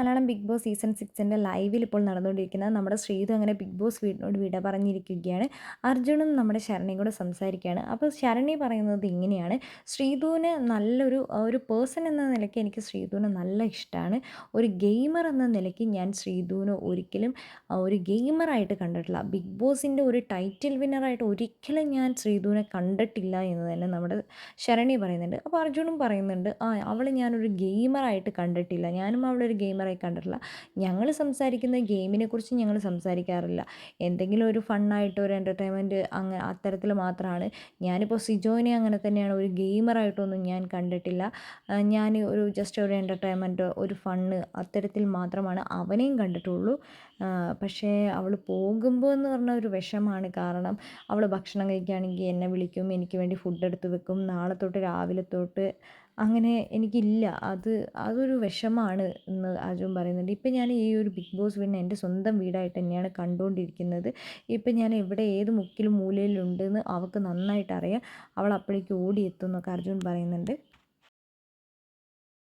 Malayalam big boss season സിക്സിന്റെ ലൈവിൽ ഇപ്പോൾ നടന്നുകൊണ്ടിരിക്കുന്നത് നമ്മുടെ ശ്രീതു അങ്ങനെ ബിഗ് ബോസ് വീടിനോട് വിട പറഞ്ഞിരിക്കുകയാണ്. അർജുനും നമ്മുടെ ശരണിയും കൂടെ സംസാരിക്കുകയാണ്. അപ്പോൾ ശരണി പറയുന്നത് ഇങ്ങനെയാണ്. ശ്രീതുവിന് നല്ലൊരു ഒരു പേഴ്സൺ എന്ന നിലയ്ക്ക് എനിക്ക് ശ്രീതുവിന് നല്ല ഇഷ്ടമാണ്. ഒരു ഗെയിമർ എന്ന നിലയ്ക്ക് ഞാൻ ശ്രീതുവിനെ ഒരിക്കലും ഒരു ഗെയിമറായിട്ട് കണ്ടിട്ടില്ല. ബിഗ് ബോസിന്റെ ഒരു ടൈറ്റിൽ വിന്നറായിട്ട് ഒരിക്കലും ഞാൻ ശ്രീതുവിനെ കണ്ടിട്ടില്ല എന്ന് തന്നെ നമ്മുടെ ശരണി പറയുന്നുണ്ട്. അപ്പോൾ അർജുനും പറയുന്നുണ്ട് ആ അവൾ ഞാനൊരു ഗെയിമറായിട്ട് കണ്ടിട്ടില്ല. ഞാനും അവളൊരു ഗെയിമറായി കണ്ടിട്ടില്ല. ഞങ്ങൾ സംസാരിക്കുന്ന ഗെയിമിനെ കുറിച്ച് ഞങ്ങൾ സംസാരിക്കാറില്ല. എന്തെങ്കിലും ഒരു ഫണ്ണായിട്ട് ഒരു എന്റർടൈൻമെന്റ് അങ്ങനെ അത്തരത്തിൽ മാത്രമാണ് ഞാനിപ്പോൾ സിജോയിനെ അങ്ങനെ തന്നെയാണ്. ഒരു ഗെയിമറായിട്ടൊന്നും ഞാൻ കണ്ടിട്ടില്ല. ഞാൻ ഒരു ജസ്റ്റ് ഒരു എന്റർടൈൻമെന്റ് ഒരു ഫണ്ണ് അത്തരത്തിൽ മാത്രമാണ് അവനെയും കണ്ടിട്ടുള്ളൂ. പക്ഷേ അവൾ പോകുമ്പോൾ എന്ന് പറഞ്ഞ ഒരു വിഷമാണ് കാരണം അവൾ ഭക്ഷണം കഴിക്കുകയാണെങ്കിൽ എന്നെ വിളിക്കും എനിക്ക് വേണ്ടി ഫുഡ് എടുത്ത് വെക്കും. നാളെ തൊട്ട് രാവിലെ തൊട്ട് അങ്ങനെ എനിക്കില്ല. അത് അതൊരു വിഷമമാണ് എന്ന് അർജുൻ പറയുന്നുണ്ട്. ഇപ്പം ഞാൻ ഈ ഒരു ബിഗ് ബോസ് വീടിനെ എന്റെ സ്വന്തം വീടായിട്ട് തന്നെയാണ് കണ്ടുകൊണ്ടിരിക്കുന്നത്. ഇപ്പം ഞാൻ എവിടെ ഏത് മുക്കിലും മൂലയിലുണ്ടെന്ന് അവൾക്ക് നന്നായിട്ട് അറിയാം അവൾ അപ്പോഴേക്ക് ഓടിയെത്തും എന്നൊക്കെ അർജുൻ പറയുന്നുണ്ട്.